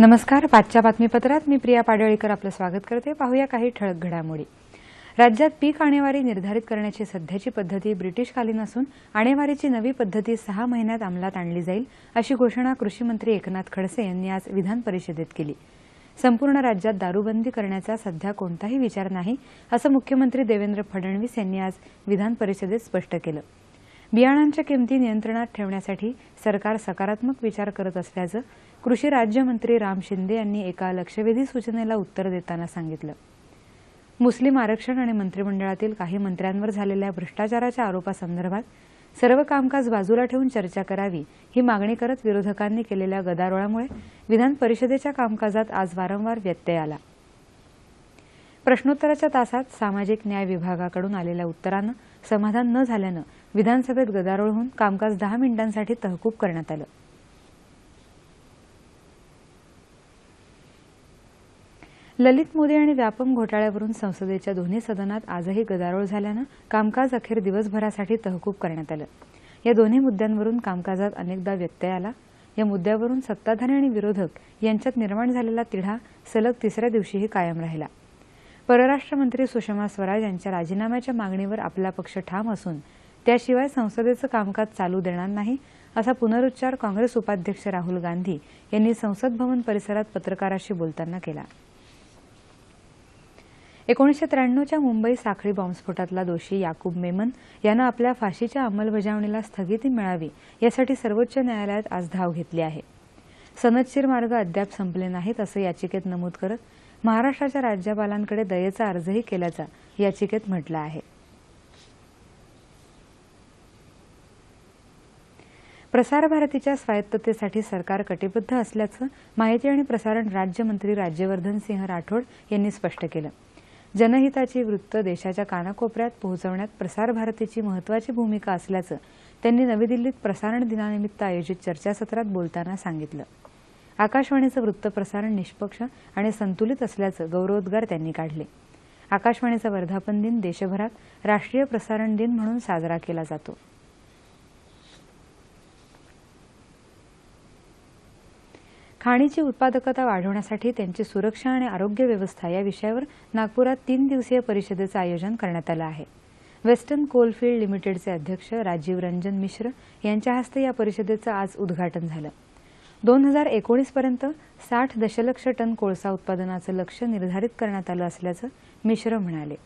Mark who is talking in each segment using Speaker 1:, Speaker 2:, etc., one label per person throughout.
Speaker 1: नमस्कार पाचच्या बातमीपत्रात मी प्रिया पाडळीकर आपलं स्वागत करते पाहूया काही ठळक घडामोडी राज्यात पीक आणेवारी निर्धारित करण्याची सध्याची पद्धती ब्रिटिशकालीन असून आणेवारीची नवी पद्धती सहा महिन्यात अंमलात आणली जाईल अशी घोषणा कृषीमंत्री एकनाथ खडसे यांनी आज विधान परिषदेत केली संपूर्ण राज्यात दारूबंदी करण्याचा सध्या कोणताही विचार नाही असं मुख्यमंत्री देवेंद्र फडणवीस यांनी आज विधान परिषदेत स्पष्ट केलं बियाणांच्या किमती नियंत्रणात ठेवण्यासाठी सरकार सकारात्मक विचार करत असल्याचं कृषी राज्यमंत्री राम शिंदे यांनी एका लक्षवेधी सूचनेला उत्तर देताना सांगितलं मुस्लिम आरक्षण आणि मंत्रिमंडळातील काही मंत्र्यांवर झालेल्या भ्रष्टाचाराच्या आरोपासंदर्भात सर्व कामकाज बाजूला ठेवून चर्चा करावी ही मागणी करत विरोधकांनी केलेल्या गदारोळामुळे विधान परिषदेच्या कामकाजात आज वारंवार व्यत्यय आला प्रश्नोत्तराच्या तासात सामाजिक न्याय विभागाकडून आलेल्या उत्तरानं समाधान न झाल्यानं विधानसभेत गदारोळ होऊन कामकाज दहा मिनिटांसाठी तहकूब करण्यात आलं ललित मोदी आणि व्यापम घोटाळ्यावरून संसदेच्या दोन्ही सदनात आजही गदारोळ झाल्यानं कामकाज अखेर दिवसभरासाठी तहकूब करण्यात आलं या दोन्ही मुद्द्यांवरून कामकाजात अनेकदा व्यत्यय आला या मुद्द्यावरून सत्ताधारी आणि विरोधक यांच्यात निर्माण झालेला तिढा सलग तिसऱ्या दिवशीही कायम राहिला परराष्ट्र मंत्री सुषमा स्वराज यांच्या राजीनाम्याच्या मागणीवर आपला पक्ष ठाम असून त्याशिवाय संसदेचं कामकाज चालू देणार नाही असा पुनरुच्चार काँग्रेस उपाध्यक्ष राहुल गांधी यांनी संसद भवन परिसरात पत्रकाराशी बोलताना केला एकोणीशे त्र्याण्णवच्या मुंबई साखळी बॉम्बस्फोटातला दोषी याकूब मेमन यानं आपल्या फाशीच्या अंमलबजावणीला स्थगिती मिळावी यासाठी सर्वोच्च न्यायालयात आज धाव घेतली आहे सनदशीर मार्ग अद्याप संपले नाहीत असं याचिकेत नमूद करत महाराष्ट्राच्या राज्यपालांकडे दयेचा अर्जही केल्याचा याचिकेत म्हटलं आहे प्रसारभारतीच्या स्वायत्ततेसाठी सरकार कटिबद्ध असल्याचं माहिती आणि प्रसारण राज्यमंत्री राज्यवर्धन सिंह राठोड यांनी स्पष्ट केलं जनहिताची वृत्त देशाच्या कानाकोपऱ्यात पोहोचवण्यात प्रसारभारतीची महत्वाची भूमिका असल्याचं त्यांनी नवी दिल्लीत प्रसारण दिनानिमित्त आयोजित चर्चासत्रात बोलताना सांगितलं आकाशवाणीचं वृत्तप्रसारण निष्पक्ष आणि संतुलित असल्याचं गौरवोद्गार त्यांनी काढले आकाशवाणीचा वर्धापन दिन देशभरात राष्ट्रीय प्रसारण दिन म्हणून साजरा केला जातो खाणीची उत्पादकता वाढवण्यासाठी त्यांची सुरक्षा आणि आरोग्य व्यवस्था या विषयावर नागपुरात तीन दिवसीय परिषदेचं आयोजन करण्यात आलं आहे वेस्टर्न कोलफिल्ड लिमिटेडचे अध्यक्ष राजीव रंजन मिश्र यांच्या हस्ते या परिषदेचं आज उद्घाटन झालं दोन हजार एकोणीसपर्यंत साठ दशलक्ष टन कोळसा उत्पादनाचं लक्ष निर्धारित करण्यात आलं असल्याचं मिश्र म्हणाले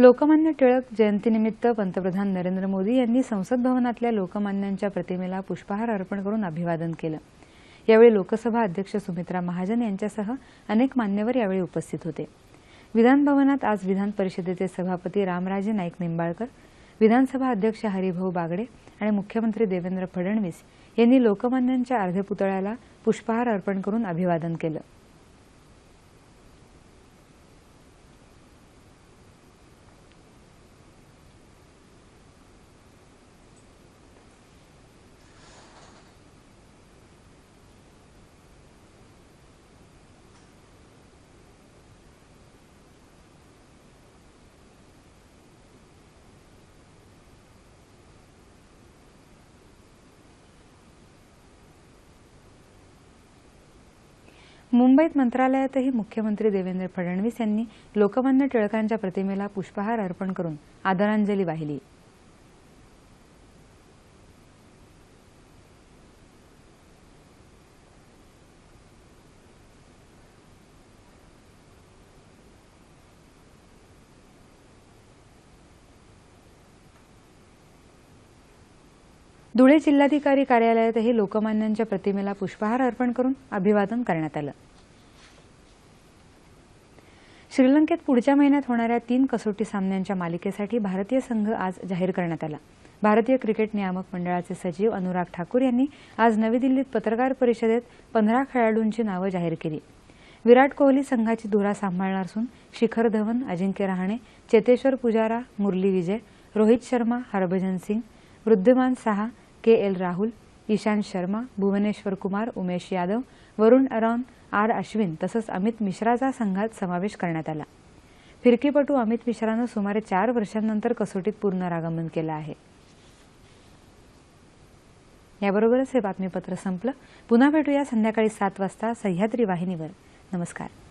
Speaker 1: लोकमान्य टिळक जयंतीनिमित्त पंतप्रधान नरेंद्र मोदी यांनी संसद भवनातल्या लोकमान्यांच्या प्रतिमेला पुष्पहार अर्पण करून अभिवादन केलं यावेळी लोकसभा अध्यक्ष सुमित्रा महाजन यांच्यासह अनेक मान्यवर यावेळी उपस्थित होते विधान भवनात आज विधान परिषदेचे सभापती रामराजे नाईक निंबाळकर विधानसभा अध्यक्ष हरिभाऊ बागडे आणि मुख्यमंत्री देवेंद्र फडणवीस यांनी लोकमान्यांच्या अर्धे पुष्पहार अर्पण करून अभिवादन केलं मुंबईत मंत्रालयातही मुख्यमंत्री देवेंद्र फडणवीस यांनी लोकमान्य टिळकांच्या प्रतिमेला पुष्पहार अर्पण करून आदरांजली वाहिली धुळे जिल्हाधिकारी कार्यालयातही लोकमान्यांच्या प्रतिमेला पुष्पहार अर्पण करून अभिवादन करण्यात आलं श्रीलंकेत पुढच्या महिन्यात होणाऱ्या तीन कसोटी सामन्यांच्या मालिकेसाठी भारतीय संघ आज जाहीर करण्यात आला भारतीय क्रिकेट नियामक मंडळाचे सचिव अनुराग ठाकूर यांनी आज नवी दिल्लीत पत्रकार परिषदेत पंधरा खेळाडूंची नावं जाहीर केली विराट कोहली संघाची धुरा सांभाळणार असून शिखर धवन अजिंक्य रहाणे चेतेश्वर पुजारा मुरली विजय Rohit Sharma Harbhajan Singh Wriddhiman Saha K L Rahul Ishant Sharma Bhuvneshwar Kumar Umesh Yadav Varun Aaron R Ashwin तसंच अमित मिश्राचा संघात समावेश करण्यात आला फिरकीपटू अमित मिश्रानं सुमारे चार वर्षांनंतर कसोटीत पुनरागमन केलं आहे याबरोबरच हे बातमीपत्र संपलं पुन्हा भेटूया संध्याकाळी सात वाजता सह्याद्री वाहिनीवर नमस्कार